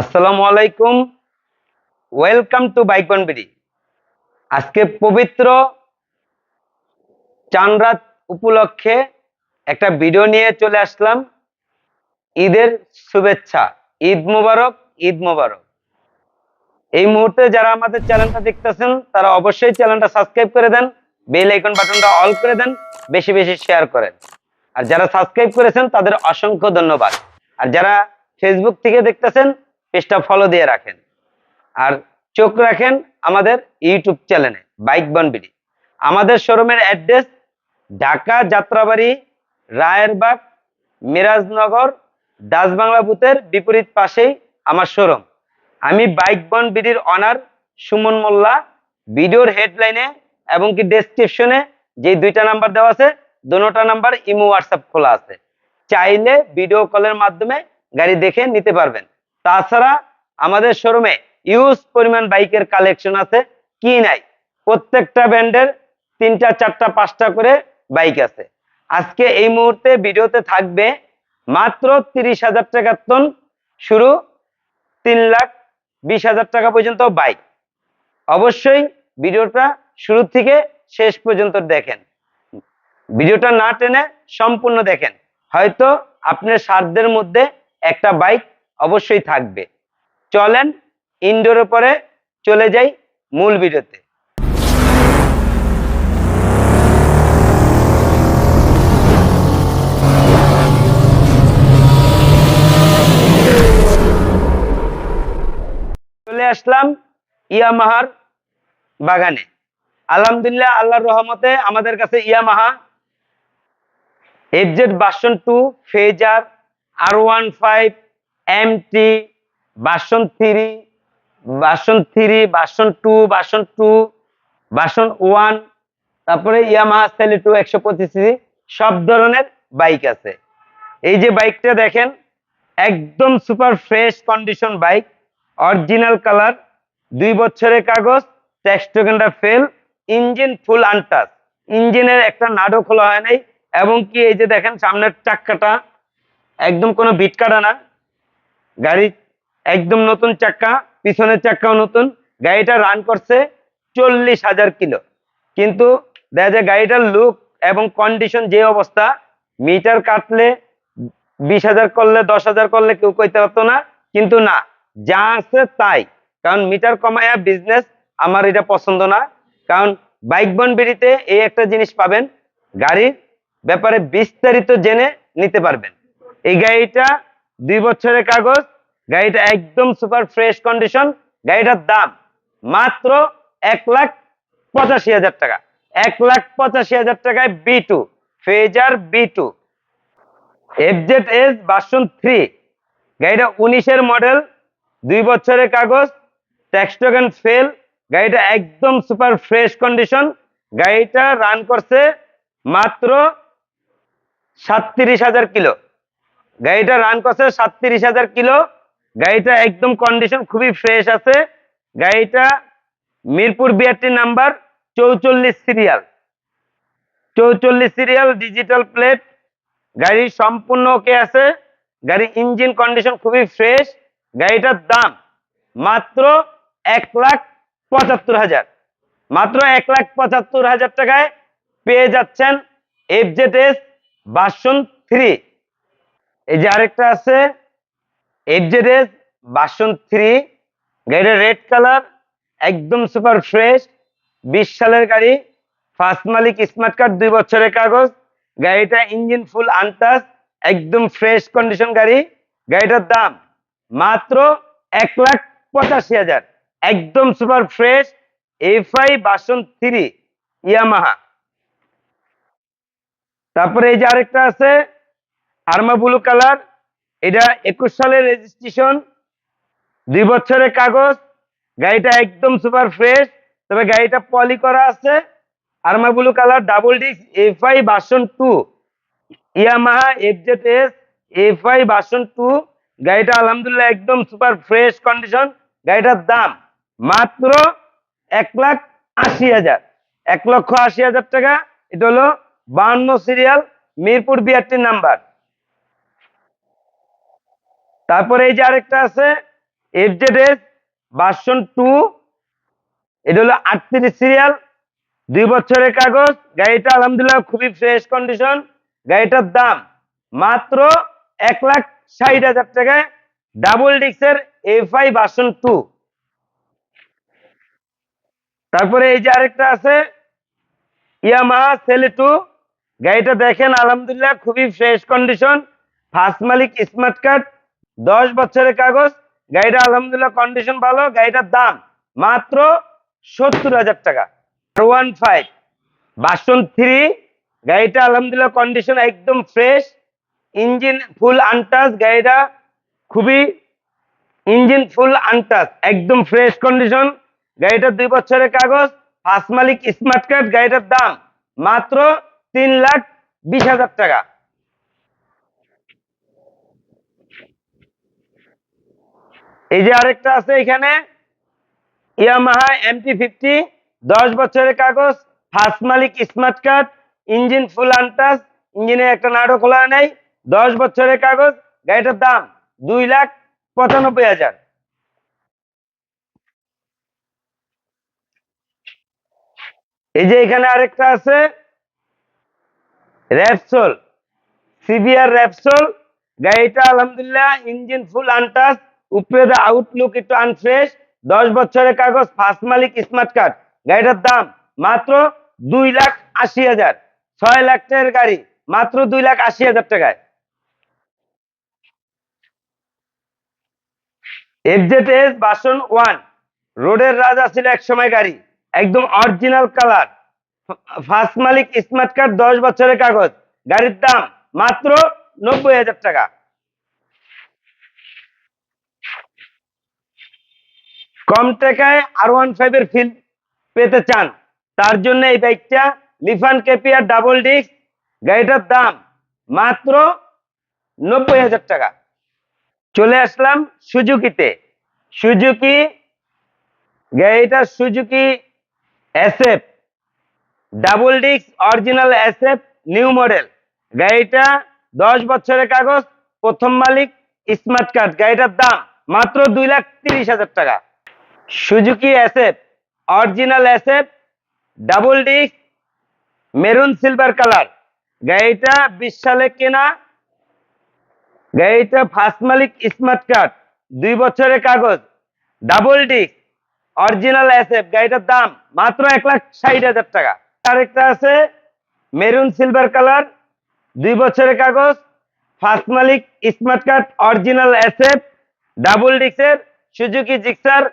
আসসালামু আলাইকুম। Welcome to bike BD আজকে পবিত্র চানরাত উপলক্ষে একটা ভিডিও নিয়ে চলে আসলাম। ঈদের শুভেচ্ছা। ঈদ মোবারক ঈদ মোবারক। এই মুহূর্তে যারা আমাদের চ্যানেলটা দেখতেছেন, তারা অবশ্যই চ্যানেলটা সাবস্ক্রাইব করে দেন বেল আইকন বাটনটা অল করে দেন, বেশি বেশি শেয়ার করেন। আর যারা সাবস্ক্রাইব করেছেন, তাদের অসংখ্য ধন্যবাদ। আর যারা ফেসবুক থেকে দেখতেছেন পেজটা ফলো দিয়ে রাখেন। আর চোখ রাখেন আমাদের ইউটিউব চ্যানেলে বাইক বনবিডি আমাদের শোরুমের অ্যাড্রেস ঢাকা যাত্রাবাড়ি, রায়েরবাগ, মিরাজনগর, দাসবাংলা বুথের বিপরীত পাশেই আমার শোরুম আমি বাইক বন বিডির অনার সুমন মোল্লা। ভিডিওর হেডলাইনে এবং কি ডেসক্রিপশনে যে দুইটা নাম্বার দেওয়া আছে দোনোটা নাম্বার ইমো হোয়াটসঅ্যাপ খোলা আছে। চাইলে ভিডিও কলের মাধ্যমে গাড়ি দেখে নিতে পারবেন। তাছাড়া আমাদের শোরুমে ইউজ পরিমাণ বাইকের কালেকশন আছে, কি নাই? প্রত্যেকটা ব্র্যান্ডের তিনটা, চারটা, পাঁচটা করে বাইক আছে। আজকে এই মুহূর্তে ভিডিওতে থাকবে মাত্র তিরিশ হাজার টাকার টন শুরু তিন লাখ বিশ হাজার টাকা পর্যন্ত বাইক। অবশ্যই ভিডিওটা শুরু থেকে শেষ পর্যন্ত দেখেন। ভিডিওটা না টেনে সম্পূর্ণ দেখেন। হয়তো আপনার সাধ্যের মধ্যে একটা বাইক অবশ্যই থাকবে। চলেন ইনডোর পরে চলে যাই মূল ভিডিওতে। চলে আসলাম ইয়ামাহার বাগানে। আলহামদুলিল্লাহ, আল্লাহর রহমতে আমাদের কাছে Yamaha. FZ version two Fazer R one five M T version three version three version two version two version one তারপরে ইয়ামাহা সেলি টু একশো পঁচিশ সব ধরনের বাইক আছে। এই যে বাইকটা দেখেন, একদম super fresh condition bike original colour দুই বছরের কাগজ tax fail engine full untouch ইঞ্জিনের একটা নাড়ও খোলা হয় নাই, এবং কি এই যে দেখেন, সামনের চাক্কাটা, একদম কোনো বিট কাটা না। গাড়ি একদম নতুন চাক্কা, পিছনের চাক্কাও নতুন। গাড়িটা রান করছে চল্লিশ হাজার কিলো। কিন্তু দেখা যায় গাড়িটার লুক এবং কন্ডিশন যে অবস্থা মিটার কাটলে বিশ হাজার করলে, দশ হাজার করলে কেউ কইতে পারতো না। কিন্তু না, যা আছে তাই। কারণ মিটার কমায়া বিজনেস আমার এটা পছন্দ না। কারণ বাইক বন বিড়িতে এই একটা জিনিস পাবেন, গাড়ির ব্যাপারে বিস্তারিত জেনে নিতে পারবেন। এই গাড়িটা দুই বছরের কাগজ, গাড়িটা একদম সুপার ফ্রেশ কন্ডিশন গাড়িটার দাম মাত্র এক লাখ পঁচাশি হাজার টাকা। এক লাখ পঁচাশি হাজার টাকায় B two Fazer B two FZ S version three গাড়িটা উনিশের মডেল দুই বছরের কাগজ ট্যাক্স টোকেন ফেল গাড়িটা একদম সুপার ফ্রেশ কন্ডিশন গাড়িটা রান করছে মাত্র সাতত্রিশ হাজার কিলো। গাড়িটা রান করছে সাতত্রিশ হাজার কিলো। গাড়িটা একদম কন্ডিশন খুবই ফ্রেশ আছে। গাড়িটা মিরপুর বিআরটি নাম্বার চৌচল্লিশ সিরিয়াল চৌচল্লিশ সিরিয়াল ডিজিটাল প্লেট গাড়ি সম্পূর্ণ ওকে আছে। গাড়ি ইঞ্জিন কন্ডিশন খুবই ফ্রেশ গাড়িটার দাম মাত্র এক লাখ পঁচাত্তর হাজার। মাত্র এক লাখ পঁচাত্তর হাজার টাকায় পেয়ে যাচ্ছেন এফজেড এস বাসন থ্রি এই যে আরেকটা আছে এফজেড এস বাসন থ্রি গাড়িটা রেড কালার একদম সুপার ফ্রেশ বিশ সালের গাড়ি ফার্স্ট মালিক স্মার্ট কার্ড দুই বছরের কাগজ, গাড়িটা ইঞ্জিন ফুল আনটাস একদম ফ্রেশ কন্ডিশন গাড়ি, গাড়িটার দাম মাত্র এক লাখ পঁচাশি হাজার, একদম super fresh FI version three Yamaha তারপরে এই যে আরেকটা আছে আর্মা ব্লু কালার, এটা একুশ সালের রেজিস্ট্রেশন দুই বছরের কাগজ, গাড়িটা একদম সুপার ফ্রেশ তবে গাড়িটা পলি করা আছে। আর্মা blue colour double disc FI version two Yamaha FZ S FI version two গাড়িটা আলহামদুলিল্লাহ একদম সুপার ফ্রেশ কন্ডিশন গাড়িটার দাম মাত্র এক লাখ আশি হাজার, এক লক্ষ আশি হাজার টাকা। এটা হলো বাহান্ন সিরিয়াল মিরপুর বিআরটির নাম্বার তারপরে এই যে আরেকটা আছে এফজেড এস ভার্সন টু এটা হলো আটত্রিশ সিরিয়াল দুই বছরের কাগজ, গাড়িটা আলহামদুলিল্লাহ খুবই ফ্রেশ কন্ডিশন গাড়িটার দাম মাত্র এক লাখ ষাট হাজার টাকায় ডাবল ডিক্সের এফ আই ভার্সন টু তারপরে এই যে আরেকটা আছে ইয়ামাহা সেলে টু গাড়িটা দেখেন আলহামদুলিল্লাহ খুবই ফ্রেশ কন্ডিশন ফার্স্ট মালিক স্মার্ট কার্ড দশ বছরের কাগজ গাড়িটা আলহামদুলিল্লাহ কন্ডিশন ভালো, গাড়িটার দাম মাত্র সত্তর হাজার টাকা। ওয়ান ফাইভ বাসন থ্রি গাড়িটা আলহামদুলিল্লাহ কন্ডিশন একদম ফ্রেশ ইঞ্জিন ফুল আনটাচ গাড়িটা খুবই ইঞ্জিন ফুল আনটাচ একদম ফ্রেশ কন্ডিশন গাড়িটার দুই বছরের কাগজ ফার্স্ট মালিক স্মার্ট কার্ড গাড়িটার দাম মাত্র তিন লাখ বিশ হাজার টাকা। এই যে আরেকটা আছে এখানে। ইয়ামাহা এমটি ফিফটি দশ বছরের কাগজ ফার্স্ট মালিক, smart card, engine full untouch ইঞ্জিনে একটা নাড়ো খোলা নেই, দশ বছরের কাগজ, গাড়িটার দাম দুই লাখ পঁচানব্বই হাজার। এই যে এখানে আরেকটা আছে র্যাপসোল সিবিআর র্যাপসোল গাড়িটা আলহামদুলিল্লাহ ইঞ্জিন ফুল আনটাচ উপরে আউটলুক একটু আনফ্রেশ দশ বছরের কাগজ ফার্স্ট মালিক স্মার্ট কার্ড গাড়িটার দাম মাত্র দুই লাখ আশি হাজার। ছয় লাখ টাকার গাড়ি, মাত্র দুই লাখ আশি হাজার টাকায়। এফজেড এস বাসন ওয়ান রোডের রাজা ছিল এক সময় গাড়ি, একদম অরিজিনাল কালার ফার্স্ট মালিক স্মার্ট কার্ড দশ বছরের কাগজ। গাড়ির দাম মাত্র নব্বই হাজার টাকা। কম টাকায় আর ওয়ান ফাইভ এর ফিল পেতে চান। তার জন্য এই বাইকটা লিফান কেপিয়ার ডাবল ডিস্ক গাড়িটার দাম মাত্র নব্বই হাজার টাকা। চলে আসলাম সুজুকিতে সুজুকি গাড়িটা Suzuki SF double disc original SF new model গাড়িটা দশ বছরের কাগজ, প্রথম মালিক স্মার্ট কার্ড গাড়িটার দাম মাত্র দুই লাখ তিরিশ হাজার টাকা। Suzuki SF original SF double disc, maroon silver colour. গাড়িটা বিশ সালে কেনা। গাড়িটা ফার্স্ট মালিক স্মার্ট কার্ড, দুই বছরের কাগজ, ডাবল ডিস্ক, অরিজিনাল এসএফ গাড়িটার দাম মাত্র এক লাখ ষাট হাজার টাকা। আরেকটা আছে, মেরুন সিলভার কালার, দুই বছরের কাগজ, ফার্স্ট মালিক smart card, original SF double ডিস্কের Suzuki Gixxer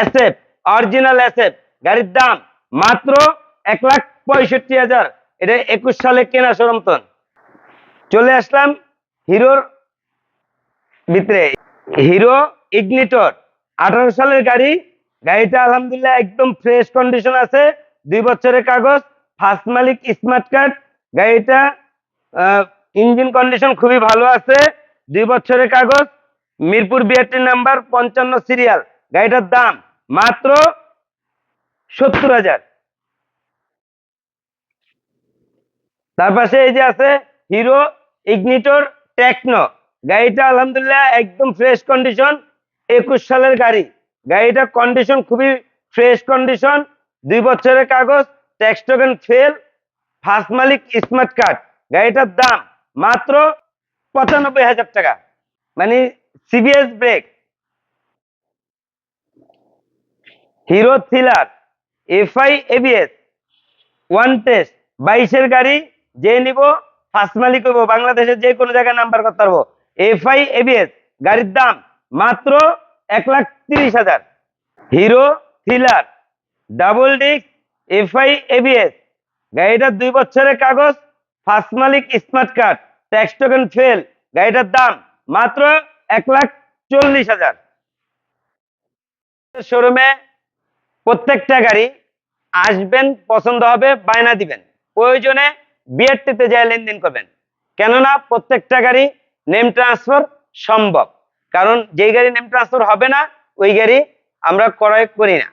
SF original SF গাড়ির দাম মাত্র এক লাখ পঁয়ষট্টি হাজার। এটা একুশ সালে কেনা সরমতন। চলে আসলাম হিরোর ভিতরে। হিরো ইগনিটর আঠারো সালের গাড়ি। গাড়িটা আলহামদুলিল্লাহ একদম ফ্রেশ কন্ডিশন আছে। দুই বছরের কাগজ ফার্স্ট মালিক স্মার্ট কার্ড গাড়িটা ইঞ্জিন কন্ডিশন খুবই ভালো আছে। দুই বছরের কাগজ, মিরপুর বিআরটি নাম্বার পঞ্চান্ন সিরিয়াল গাড়িটার দাম মাত্র সত্তর হাজার। তার পাশে এই যে আছে হিরো ইগনিটর টেকনো। গাড়িটা আলহামদুলিল্লাহ একদম ফ্রেশ কন্ডিশন একুশ সালের গাড়ি। গাড়িটা কন্ডিশন খুবই ফ্রেশ কন্ডিশন দুই বছরের কাগজ ট্যাক্স টোকেন ফেল ফার্স্ট মালিক স্মার্ট কার্ড গাড়িটার দাম মাত্র পঁচানব্বই হাজার টাকা। মানে CBS brake Hero Thriller, FI, ABS, one test, বাইশের গাড়ি যে নিব ফার্স্ট মালিক হইব, বাংলাদেশের যে কোনো জায়গায় নাম্বার করতে পারব। এফআই, এবিএস, গাড়ির দাম মাত্র এক লাখ তিরিশ হাজার। Hero Thriller double disc FI, ABS, গাড়িটার দুই বছরের কাগজ ফার্স্ট মালিক smart card tax token fail গাড়িটার দাম মাত্র এক লাখ চল্লিশ হাজার। শোরুমে প্রত্যেকটা গাড়ি আসবেন, পছন্দ হবে, বায়না দিবেন। প্রয়োজনে বিআরটিতে যায় লেনদেন করবেন। কেননা প্রত্যেকটা গাড়ি নেম ট্রান্সফার সম্ভব। কারণ যেই গাড়ি নেম ট্রান্সফার হবে না, ওই গাড়ি আমরা ক্রয় করি না।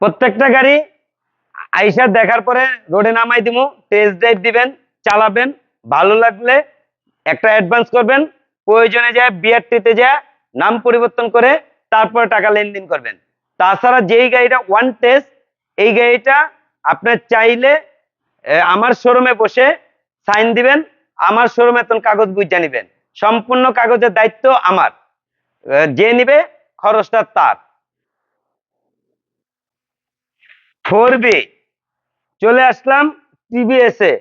প্রত্যেকটা গাড়ি আইসা দেখার পরে রোডে নামাই দিব টেস্ট ড্রাইভ দিবেন, চালাবেন, ভালো লাগলে একটা অ্যাডভান্স করবেন। প্রয়োজনে যায় বিআরটিতে যায় নাম পরিবর্তন করে তারপরে টাকা লেনদেন করবেন। তাছাড়া যেই গাড়িটা ওয়ান টেস্ট এই গাড়িটা আপনার চাইলে আমার শোরুমে বসে সাইন দিবেন, আমার শোরুমে তখন কাগজ বুঝে নিবেন। সম্পূর্ণ কাগজের দায়িত্ব আমার। যে নিবে, খরচটা তার। ফোর বি চলে আসলাম টিভিএস এ।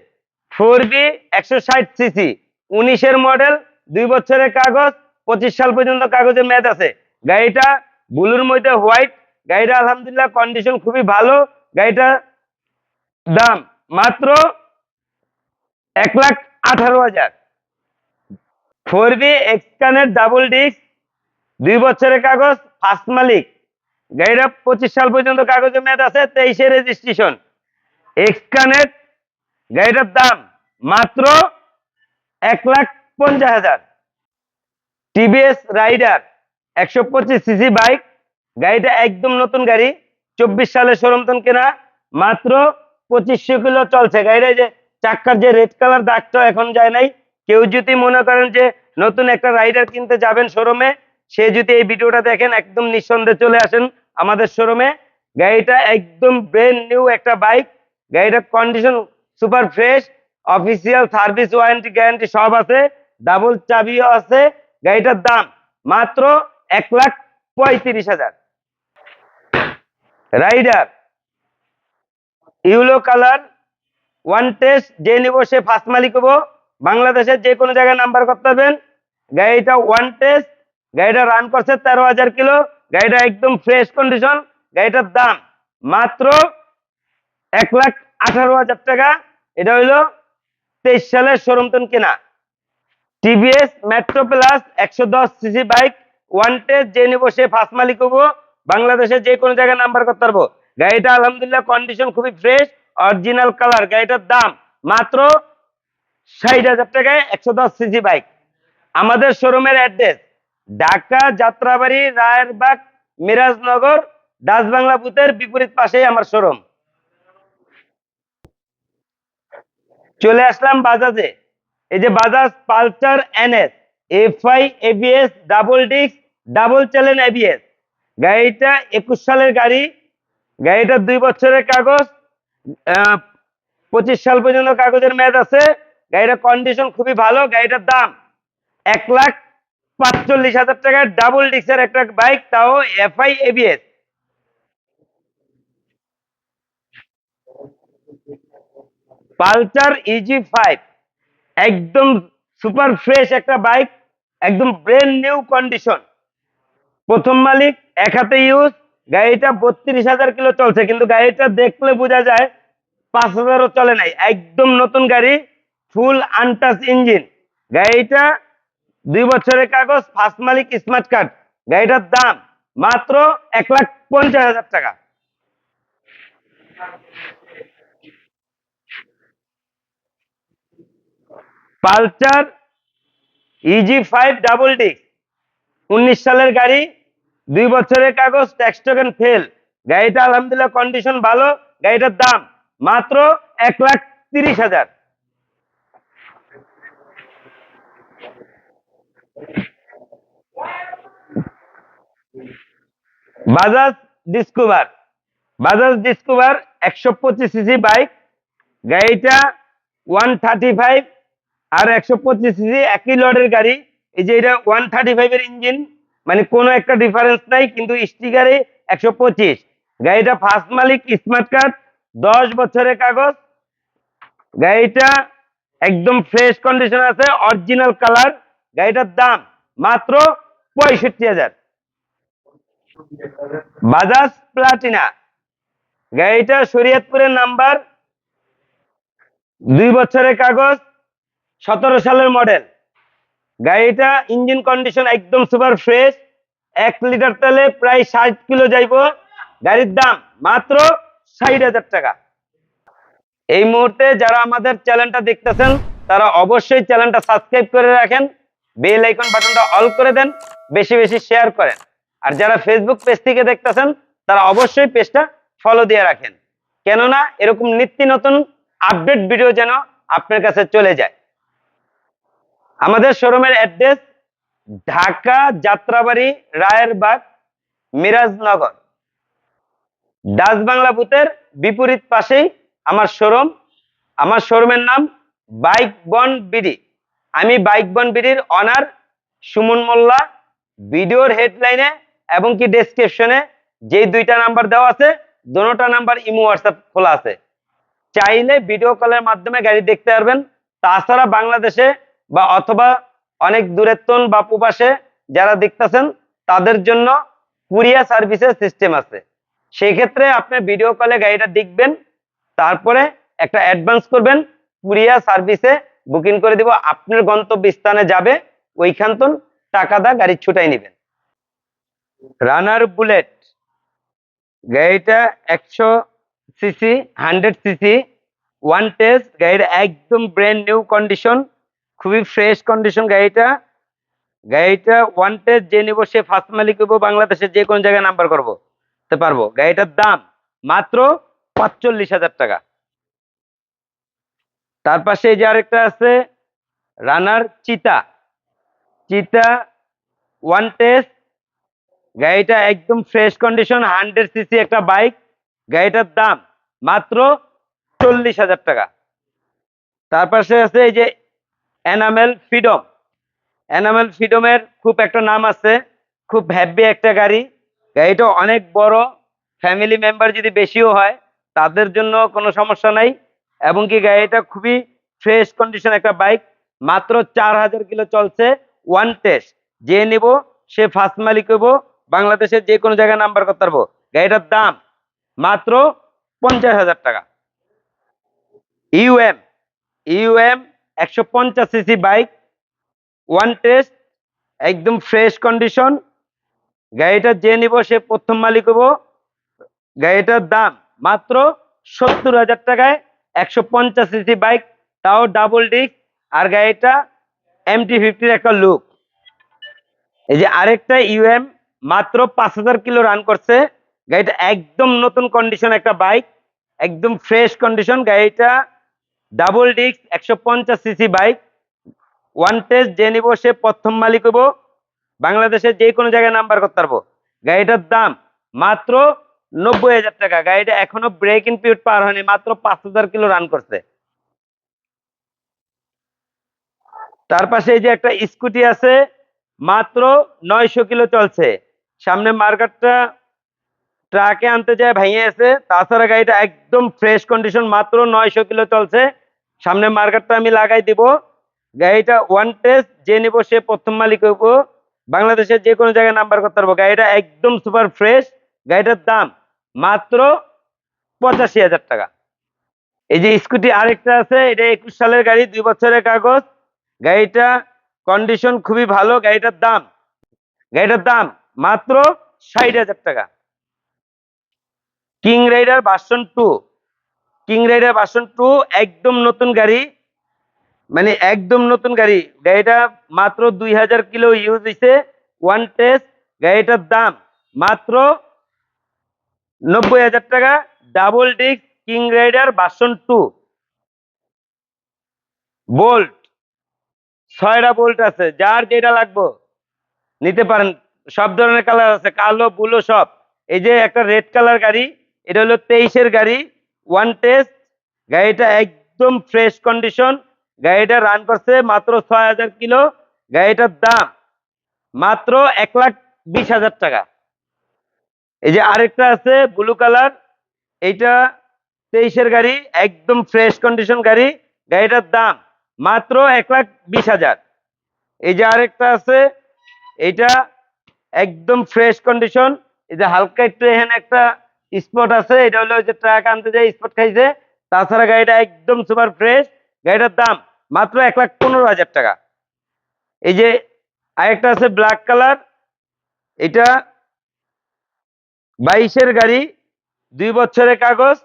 ফোর বি একশো ষাট সিসি উনিশের মডেল দুই বছরের কাগজ, পঁচিশ সাল পর্যন্ত কাগজের মেয়াদ আছে। গাড়িটা ব্লুর মধ্যে হোয়াইট গাড়িটা আলহামদুলিল্লাহ কন্ডিশন খুবই ভালো। গাড়িটা দাম মাত্র এক লাখ আঠারো হাজার। ফোর বি এক্সকানের ডাবল ডিস্ক দুই বছরের কাগজ ফার্স্ট মালিক। গাড়িটা পঁচিশ সাল পর্যন্ত কাগজের মেয়াদ আছে, তেইশে রেজিস্ট্রেশন এক্সকানেট গাড়িটার দাম মাত্র এক লাখ পঞ্চাশ হাজার। টিভিএস রাইডার একশো পঁচিশ সিসি বাইক গাড়িটা একদম নতুন গাড়ি, চব্বিশ সালে সরমতন কেনা, মাত্র পঁচিশশো কিলো চলছে। গাড়িটা যে চাক্কার যে রেড কালার দাগটা এখন যায় নাই। কেউ যদি মনে করেন যে নতুন একটা রাইডার কিনতে যাবেন শোরুমে সে যদি এই ভিডিওটা দেখেন, একদম নিঃসন্দেহে চলে আসেন আমাদের শোরুমে গাড়িটা একদম ব্রেন নিউ একটা বাইক গাড়িটার condition super fresh official service warranty guarantee সব আছে ডাবল চাবিও আছে, গাড়িটার দাম মাত্র এক লাখ পঁয়ত্রিশ হাজার। Rider, yellow colour, one test, যে নিব সে ফার্স্ট মালিক হব। বাংলাদেশের যে কোনো জায়গায় নাম্বার করতে পারবেন। গাড়িটা ওয়ান টেস্ট, গাড়িটা রান করছে তেরো হাজার কিলো, গাড়িটা একদম ফ্রেশ কন্ডিশন গাড়িটার দাম মাত্র এক লাখ আঠারো হাজার টাকা। এটা হইল তেইশ সালের শোরুমতন কেনা। টিভিএস মেট্রো প্লাস একশো দশ সিসি বাইক ওয়ান টেস্ট, যে নিব সে ফার্স্ট মালিক হব। বাংলাদেশের যে কোনো জায়গায় নাম্বার করতে পারব। গাড়িটা আলহামদুলিল্লাহ কন্ডিশন খুবই ফ্রেশ অরিজিনাল কালার গাড়িটার দাম মাত্র ষাট হাজার টাকায় একশো দশ সিসি বাইক আমাদের শোরুমের অ্যাড্রেস ঢাকা যাত্রাবাড়ি, রায়েরবাগ, মিরাজনগর, ডাচ বাংলা বুথের বিপরীত পাশেই আমার শোরুম চলে আসলাম বাজাজে। এই যে Bajaj Pulsar NS FI ABS double disc double চ্যালেন ABS গাড়িটা একুশ সালের গাড়ি। গাড়িটা দুই বছরের কাগজ পঁচিশ সাল পর্যন্ত কাগজের মেয়াদ আছে। গাড়িটার কন্ডিশন খুবই ভালো, গাড়িটার দাম এক লাখ পাঁচচল্লিশ হাজার টাকার ডাবল ডিস্কের একটা বাইক তাও FI ABS Pulsar easy five একদম সুপার ফ্রেশ একটা বাইক একদম ব্রেন নিউ কন্ডিশন প্রথম মালিক, এক হাতে ইউজ, গাড়িটা বত্রিশ হাজার কিলো চলছে, কিন্তু গাড়িটা দেখলে বোঝা যায় পাঁচ হাজারও চলে নাই। একদম নতুন গাড়ি ফুল আনটাচ ইঞ্জিন গাড়িটা দুই বছরের কাগজ ফার্স্ট মালিক স্মার্ট কার্ড গাড়িটার দাম মাত্র এক লাখ পঞ্চাশ হাজার টাকা। Pulsar easy five double disc উনিশ সালের গাড়ি, দুই বছরের কাগজ ট্যাক্স টোকেন ফেল গাড়িটা আলহামদুলিল্লাহ কন্ডিশন ভালো, গাড়িটার দাম মাত্র এক লাখ তিরিশ হাজার। বাজাজ ডিসকভার। বাজাজ ডিসকভার একশো পঁচিশ সিসি বাইক। গাড়িটা ওয়ান থার্টি ফাইভ আর একশো পঁচিশ সিসি একই লডের গাড়ি। এই যে এটা ওয়ান থার্টি ফাইভের ইঞ্জিন মানে কোনো একটা ডিফারেন্স নাই, কিন্তু স্টিকারে একশো পঁচিশ। গাড়িটা ফার্স্ট মালিক স্মার্ট কার্ড দশ বছরের কাগজ। গাড়িটা একদম ফ্রেশ কন্ডিশন আছে অরিজিনাল কালার গাড়িটার দাম মাত্র পঁয়ষট্টি হাজার। বাজাজ প্লাটিনা গাড়িটা শরীয়তপুরের নাম্বার দুই বছরের কাগজ, সতেরো সালের মডেল গাড়িটা ইঞ্জিন কন্ডিশন একদম সুপার ফ্রেশ এক লিটার তেলে প্রায় ষাট কিলো যাইব। গাড়ির দাম মাত্র ষাট হাজার টাকা। এই মুহূর্তে যারা আমাদের চ্যানেলটা দেখতেছেন, তারা অবশ্যই চ্যানেলটা সাবস্ক্রাইব করে রাখেন বেল আইকন বাটনটা অল করে দেন, বেশি বেশি শেয়ার করেন। আর যারা ফেসবুক পেজ থেকে দেখতেছেন, তারা অবশ্যই পেজটা ফলো দিয়ে রাখেন। কেননা এরকম নিত্য নতুন আপডেট ভিডিও যেন আপনার কাছে চলে যায়। আমাদের শোরুমের অ্যাড্রেস ঢাকা যাত্রাবাড়ি, রায়েরবাগ, মিরাজনগর। ডাচ বাংলা বুথের বিপরীত পাশেই আমার শোরুম। আমার শোরুমের নাম বাইক বন বিডি। আমি বাইক বন বিডির অনার সুমন মোল্লা। ভিডিওর হেডলাইনে এবং কি ডেসক্রিপশনে যেই দুইটা নাম্বার দেওয়া আছে দোনোটা নাম্বার ইমো, হোয়াটসঅ্যাপ খোলা আছে। চাইলে ভিডিও কলের মাধ্যমে গাড়ি দেখতে পারবেন। তাছাড়া বাংলাদেশে বা অথবা অনেক দূরেত্তন বা প্রবাসে যারা দেখতেছেন, তাদের জন্য কুরিয়া সার্ভিসের সিস্টেম আছে। সেই ক্ষেত্রে আপনি ভিডিও কলে গাড়িটা দেখবেন, তারপরে একটা অ্যাডভান্স করবেন কুরিয়া সার্ভিসে বুকিং করে দিব, আপনার গন্তব্য স্থানে যাবে, ওইখান তো টাকা দা গাড়ি ছুটাই নেবেন। রানার বুলেট গাড়িটা একশো CC hundred CC one test গাড়িটা একদম ব্র্যান্ড নিউ কন্ডিশন খুবই ফ্রেশ কন্ডিশন গাড়িটা। গাড়িটা ওয়ান টেস্ট যে নিব সে ফার্স্ট মালিক হইব, বাংলাদেশের যে কোনো জায়গায় নাম্বার করব। তে পারব। গাড়িটার দাম মাত্র পাঁচচল্লিশ হাজার টাকা। তার পাশে যে আরেকটা আছে রানার চিতা। চিতা ওয়ান টেস্ট গাড়িটা একদম ফ্রেশ কন্ডিশন হান্ড্রেড সিসি একটা বাইক গাড়িটার দাম মাত্র চল্লিশ হাজার টাকা। তার পাশে আছে এই যে এনামেল ফ্রিডম এনামেল ফ্রিডমের খুব একটা নাম আছে, খুব হ্যাপি একটা গাড়ি। গাড়িটা অনেক বড় ফ্যামিলি মেম্বার যদি বেশিও হয়, তাদের জন্য কোনো সমস্যা নাই। এবং কি গাড়িটা খুবই ফ্রেশ কন্ডিশন একটা বাইক মাত্র চার হাজার কিলো চলছে ওয়ান টেস্ট যে নিব, সে ফার্স্ট মালিক হইব বাংলাদেশের যে কোনো জায়গায় নাম্বার করতে পারব। গাড়িটার দাম মাত্র পঞ্চাশ হাজার টাকা। ইউএম ইউএম একশো পঞ্চাশ সিসি বাইক ওয়ান টেস্ট একদম ফ্রেশ কন্ডিশন গাড়িটা যে নিব, সে প্রথম মালিক হব। গাড়িটার দাম মাত্র সত্তর হাজার টাকায় একশো পঞ্চাশ সিসি বাইক, তাও ডাবল ডিস্ক আর গাড়িটা এমটি ফিফটির একটা লুক এই যে আরেকটা ইউএম মাত্র পাঁচ হাজার কিলো রান করছে। গাড়িটা একদম নতুন কন্ডিশন একটা বাইক, একদম ফ্রেশ কন্ডিশন গাড়িটা ডাবল ডিস্ক একশো পঞ্চাশ সিসি বাইক। ওয়ান টেস্ট যে নিব সে প্রথম মালিক হব। বাংলাদেশের যে কোনো জায়গায় নাম্বার করতে পারব। গাড়িটার দাম মাত্র নব্বই হাজার টাকা। গাড়িটা এখনও ব্রেক ইন পিরিয়ড পার হয়নি, মাত্র পাঁচ হাজার কিলো রান করছে। তার পাশে এই যে একটা স্কুটি আছে, মাত্র নয়শো কিলো চলছে। সামনে মার্কেটটা ট্রাকে আনতে যায় ভাইয়ে আছে তাছাড়া গাড়িটা একদম ফ্রেশ কন্ডিশন মাত্র নয়শো কিলো চলছে। সামনে মার্কেটটা আমি লাগাই দিব। গাড়িটা ওয়ান টেস্ট যে নিব সে প্রথম মালিক হইব। বাংলাদেশের যে কোনো জায়গায় নাম্বার করতে পারব। গাড়িটা একদম সুপার ফ্রেশ গাড়িটার দাম মাত্র পঁচাশি হাজার টাকা। এই যে স্কুটি আরেকটা আছে, এটা একুশ সালের গাড়ি, দুই বছরের কাগজ। গাড়িটা কন্ডিশন খুবই ভালো, গাড়িটার দাম গাড়িটার দাম মাত্র ষাট হাজার টাকা। King Rider version two King Rider version two একদম নতুন গাড়ি। মানে একদম নতুন গাড়ি। গাড়িটা মাত্র দুই হাজার কিলো ইউজ হয়েছে ওয়ান টেস্ট গাড়িটার দাম মাত্র নব্বই হাজার টাকা। Double disc King Rider version two bolt ছয়টা বোল্ট আছে। যার যেটা লাগবে, নিতে পারেন। সব ধরনের কালার আছে। কালো বুলো সব। এই যে একটা রেড কালার গাড়ি। এটা হলো তেইশের গাড়ি ওয়ান টেস্ট গাড়িটা একদম ফ্রেশ কন্ডিশন গাড়িটা রান করছে মাত্র ছয় হাজার কিলো, গাড়িটার দাম মাত্র এক লাখ বিশ হাজার টাকা। এই যে আরেকটা আছে ব্লু কালার এইটা তেইশের গাড়ি, একদম ফ্রেশ কন্ডিশন গাড়ি, গাড়িটার দাম মাত্র এক লাখ বিশ হাজার। এই যে আরেকটা আছে, এইটা একদম ফ্রেশ কন্ডিশন এই যে হালকা একটু এখানে একটা স্পট আছে, এটা হলো যে ট্রাক আনতে যায় স্পট খাইছে। তাছাড়া গাড়িটা একদম সুপার ফ্রেশ গাড়িটার দাম মাত্র এক লাখ পনেরো হাজার টাকা। এই যে আরেকটা আছে ব্ল্যাক কালার এটা বাইশের গাড়ি, দুই বছরের কাগজ।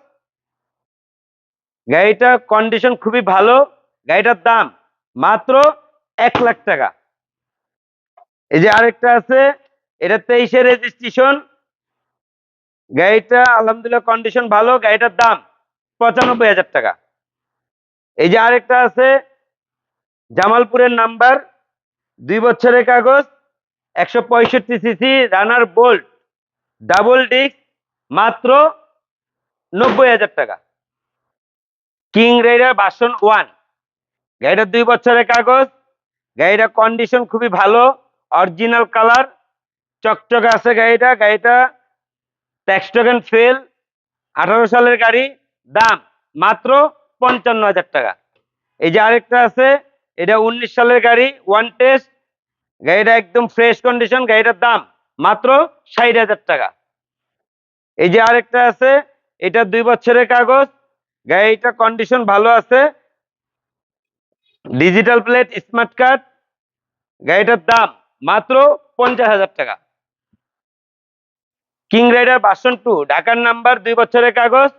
গাড়িটা কন্ডিশন খুবই ভালো। গাড়িটার দাম মাত্র এক লাখ টাকা। এই যে আরেকটা আছে, এটা তেইশের রেজিস্ট্রেশন গাড়িটা আলহামদুলিল্লাহ কন্ডিশন ভালো, গাড়িটার দাম পঁচানব্বই হাজার টাকা। এই যে আরেকটা আছে, জামালপুরের নাম্বার, দুই বছরের কাগজ, একশো পঁয়ষট্টি CC, Runner bolt, double disc, মাত্র নব্বই হাজার টাকা। King Rider version one. গাড়িটার দুই বছরের কাগজ গাড়িটার কন্ডিশন খুবই ভালো অরিজিনাল কালার চকচকে আছে গাড়িটা গাড়িটা ট্যাক্সটোকেন ফেল, আঠারো সালের গাড়ি, দাম মাত্র পঞ্চান্ন হাজার টাকা। এই যে আরেকটা আছে, এটা উনিশ সালের গাড়ি ওয়ান টেস্ট গাড়িটা একদম ফ্রেশ কন্ডিশন গাড়িটার দাম মাত্র ষাট হাজার টাকা। এই যে আরেকটা আছে, এটা দুই বছরের কাগজ, গাড়িটা কন্ডিশন ভালো আছে ডিজিটাল প্লেট স্মার্ট কার্ড গাড়িটার দাম মাত্র পঞ্চাশ হাজার টাকা। কিং রাইডার বাসন টু ঢাকার নাম্বার দুই বছরের কাগজ।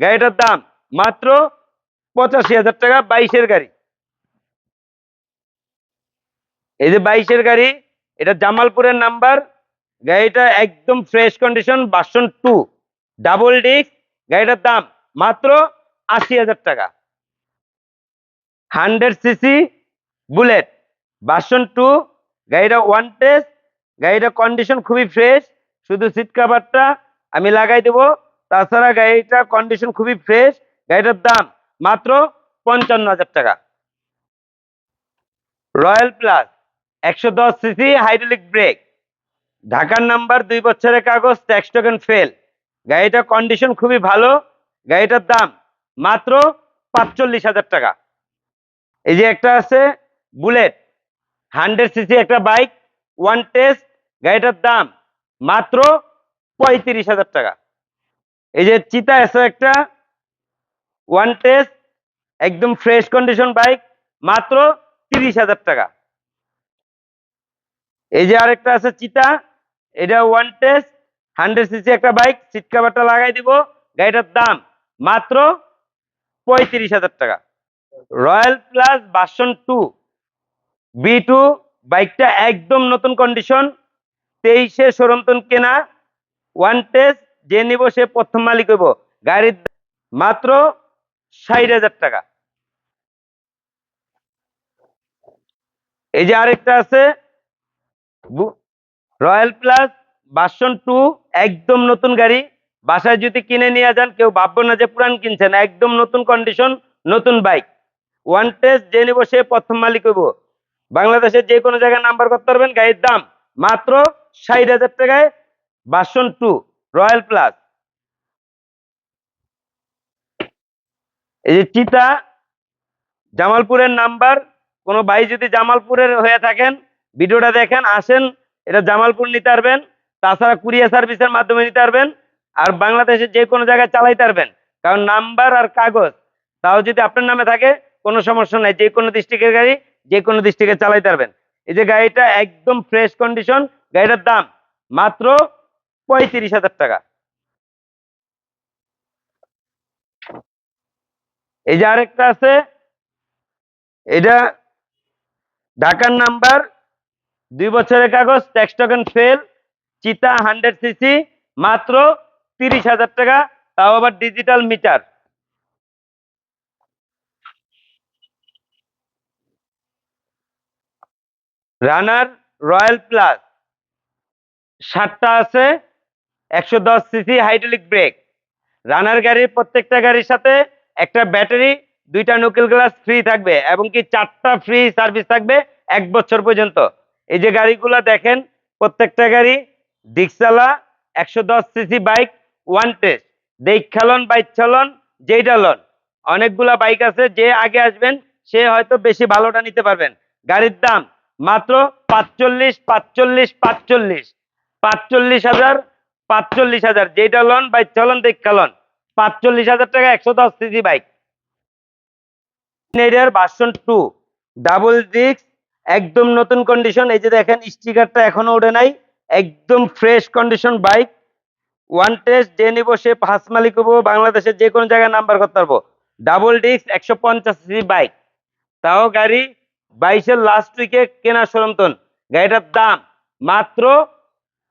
গাড়িটার দাম মাত্র পঁচাশি হাজার টাকা, বাইশের গাড়ি। এই যে বাইশের গাড়ি, এটা জামালপুরের নাম্বার গাড়িটা একদম fresh condition version two double disc গাড়িটার দাম মাত্র আশি হাজার টাকা। Hundred CC Bullet version two গাড়িটা ওয়ান টেস্ট গাড়িটা কন্ডিশন খুবই ফ্রেশ শুধু সিট কাভারটা আমি লাগাই দেব। তাছাড়া গাড়িটা কন্ডিশন খুবই ফ্রেশ গাড়িটার দাম মাত্র পঞ্চান্ন হাজার টাকা। রয়্যাল প্লাস একশো দশ সিসি হাইড্রোলিক ব্রেক ঢাকার নাম্বার দুই বছরের কাগজ ট্যাক্স টোকেন ফেল গাড়িটার কন্ডিশন খুবই ভালো, গাড়িটার দাম মাত্র পাঁচচল্লিশ হাজার টাকা। এই যে একটা আছে, বুলেট। হান্ড্রেড সিসি একটা বাইক ওয়ান টেস্ট গাড়িটার দাম মাত্র পঁয়ত্রিশ হাজার টাকা। এই যে চিতা আছে একটা ওয়ান টেস্ট একদম ফ্রেশ কন্ডিশন বাইক মাত্র তিরিশ হাজার টাকা। এই যে আরেকটা আছে চিতা, এটা ওয়ান টেস্ট হান্ড্রেড সিসি একটা বাইক সিট কাভারটা লাগাই দিব, গাড়িটার দাম মাত্র পঁয়ত্রিশ হাজার টাকা। রয়্যাল প্লাস বাসন টু বি টু বাইকটা একদম নতুন কন্ডিশন তেইশে সরন্তন কেনা ওয়ান টেস্ট যে নিব সে প্রথম মালিক হইব। গাড়ির মাত্র ষাট হাজার টাকা। এই যে আরেকটা আছে রয়্যাল প্লাস বাসন টু একদম নতুন গাড়ি। বাসায় যদি কিনে নিয়ে যান, কেউ ভাববো না যে পুরান কিনছেন, একদম নতুন কন্ডিশন নতুন বাইক ওয়ান টেস্ট যে নিব সে প্রথম মালিক হইব। বাংলাদেশের যে কোনো জায়গায় নাম্বার করতে পারবেন, গাড়ির দাম মাত্র ষাট হাজার টাকায় বাসন টু রয়্যাল প্লাস এই যে চিতা জামালপুরের নাম্বার। কোনো ভাই যদি জামালপুরের হয়ে থাকেন, ভিডিওটা দেখেন, আসেন, এটা জামালপুর নিতে পারবেন। তাছাড়া কুরিয়ার সার্ভিসের মাধ্যমে নিতে পারবেন। আর বাংলাদেশের যে কোনো জায়গায় চালাইতে পারবেন। কারণ নাম্বার আর কাগজ, তাও যদি আপনার নামে থাকে, কোনো সমস্যা নাই। যে কোনো ডিস্ট্রিক্টের গাড়ি, যে কোনো ডিস্ট্রিক্টে চালাইতে পারবেন। এই যে গাড়িটা একদম ফ্রেশ কন্ডিশন গাড়িটার দাম মাত্র পঁয়ত্রিশ হাজার টাকা। এই যে আরেকটা আছে, এটা ঢাকার নাম্বার, দুই বছরের কাগজ, tax token fail, cheetah hundred CC, মাত্র তিরিশ হাজার টাকা, তাও আবার digital meter. Runner royal plus. সাতটা আছে, একশো দশ সিসি হাইড্রোলিক ব্রেক রানার গাড়ির প্রত্যেকটা গাড়ির সাথে একটা ব্যাটারি, দুইটা নকেল গ্লাস ফ্রি থাকবে এবং কি চারটা ফ্রি সার্ভিস থাকবে এক বছর পর্যন্ত। এই যে গাড়িগুলো দেখেন, প্রত্যেকটা গাড়ি ডিক্সালা একশো দশ সিসি বাইক ওয়ান টেস্ট দেখ খেলন বাইক চালন যেইটা লন অনেকগুলা বাইক আছে, যে আগে আসবেন, সে হয়তো বেশি ভালোটা নিতে পারবেন। গাড়ির দাম মাত্র পাঁচচল্লিশ পাঁচচল্লিশ পাঁচচল্লিশ। পাঁচচল্লিশ হাজার পাঁচচল্লিশ হাজার যেটা লন বাইক চলন দেখ খেলন পাঁচচল্লিশ হাজার টাকা একশো দশ সিসি বাইক। এর ভার্সন টু ডাবল ডিস্ক একদম নতুন কন্ডিশন এই যে দেখেন স্টিকারটা এখনও ওঠে নাই, একদম fresh condition bike one test যে নিব সে পাঁচ মালিক হব, বাংলাদেশের যে কোনো জায়গায় নাম্বার করতে পারব। ডাবল ডিস্ক একশো পঞ্চাশ সিসি বাইক তাও গাড়ি বাইশের লাস্ট উইকে কেনা সরন্তন। গাড়িটার দাম মাত্র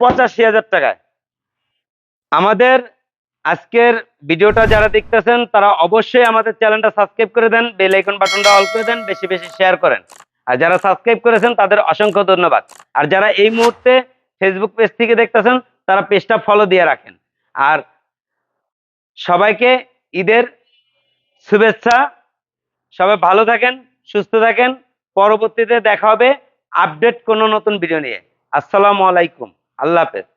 পঁচাশি হাজার টাকায়। আমাদের আজকের ভিডিওটা যারা দেখতেছেন, তারা অবশ্যই আমাদের চ্যানেলটা সাবস্ক্রাইব করে দেন, বেল আইকন বাটনটা অল করে দেন, বেশি বেশি শেয়ার করেন। আর যারা সাবস্ক্রাইব করেছেন, তাদের অসংখ্য ধন্যবাদ। আর যারা এই মুহূর্তে ফেসবুক পেজ থেকে দেখতেছেন, তারা পেজটা ফলো দিয়ে রাখেন। আর সবাইকে ঈদের শুভেচ্ছা। সবাই ভালো থাকেন, সুস্থ থাকেন। পরবর্তীতে দেখা হবে আপডেট কোনো নতুন ভিডিও নিয়ে। আসসালামু আলাইকুম। আল্লাহ হাফেজ।